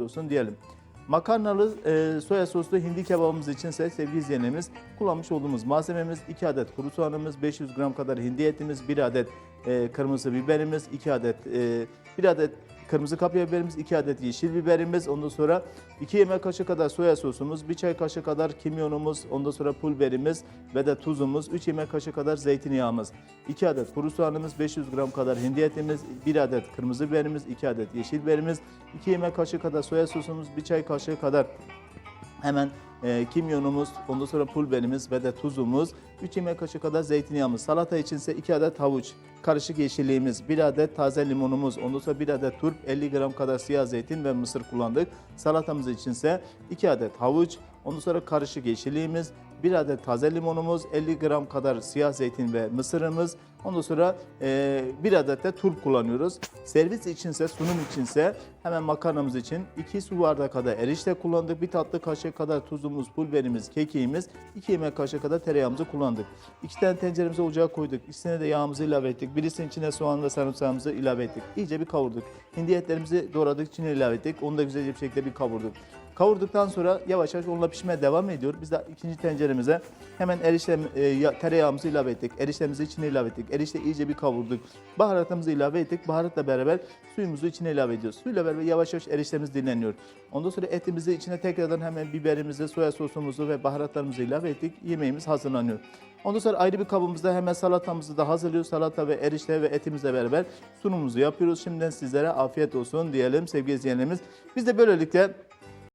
olsun diyelim. Makarnalı e, soya soslu hindi kebabımız içinse sevgili izleyenlerimiz kullanmış olduğumuz malzememiz 2 adet kuru soğanımız, 500 gram kadar hindi etimiz, 1 adet e, kırmızı biberimiz, 2 adet e, 1 adet kırmızı kapya biberimiz, 2 adet yeşil biberimiz, ondan sonra 2 yemek kaşığı kadar soya sosumuz, 1 çay kaşığı kadar kimyonumuz, ondan sonra pul biberimiz ve de tuzumuz, 3 yemek kaşığı kadar zeytinyağımız, 2 adet kuru soğanımız, 500 gram kadar hindi etimiz, 1 adet kırmızı biberimiz, 2 adet yeşil biberimiz, 2 yemek kaşığı kadar soya sosumuz, 1 çay kaşığı kadar Hemen e, kimyonumuz, ondan sonra pul biberimiz ve de tuzumuz, 3 yemek kaşığı kadar zeytinyağımız, salata içinse 2 adet havuç, karışık yeşilliğimiz, 1 adet taze limonumuz, ondan sonra 1 adet turp, 50 gram kadar siyah zeytin ve mısır kullandık. Salatamız içinse 2 adet havuç, ondan sonra karışık yeşilliğimiz, 1 adet taze limonumuz, 50 gram kadar siyah zeytin ve mısırımız, ondan sonra e, 1 adet de turp kullanıyoruz. Servis içinse, sunum içinse hemen makarnamız için 2 su bardağı kadar erişte kullandık. 1 tatlı kaşığı kadar tuzumuz, pul biberimiz, kekiğimiz, 2 yemek kaşığı kadar tereyağımızı kullandık. İki tane tenceremize ocağa koyduk. İkisine de yağımızı ilave ettik. Birisinin içine soğan ve sarımsağımızı ilave ettik. İyice bir kavurduk. Hindi etlerimizi doğradık, içine ilave ettik. Onu da güzelce bir şekilde bir kavurduk. Kavurduktan sonra yavaş yavaş onunla pişmeye devam ediyor. Biz de ikinci tenceremize hemen erişte, e, ya- tereyağımızı ilave ettik. Eriştemizi içine ilave ettik. Erişte iyice bir kavurduk. Baharatımızı ilave ettik. Baharatla beraber suyumuzu içine ilave ediyoruz. Suyla beraber yavaş yavaş eriştemiz dinleniyor. Ondan sonra etimizi içine tekrardan hemen biberimizi, soya sosumuzu ve baharatlarımızı ilave ettik. Yemeğimiz hazırlanıyor. Ondan sonra ayrı bir kabımızda hemen salatamızı da hazırlıyoruz. Salata ve erişte ve etimizle beraber sunumumuzu yapıyoruz. Şimdiden sizlere afiyet olsun diyelim sevgili izleyenlerimiz. Biz de böylelikle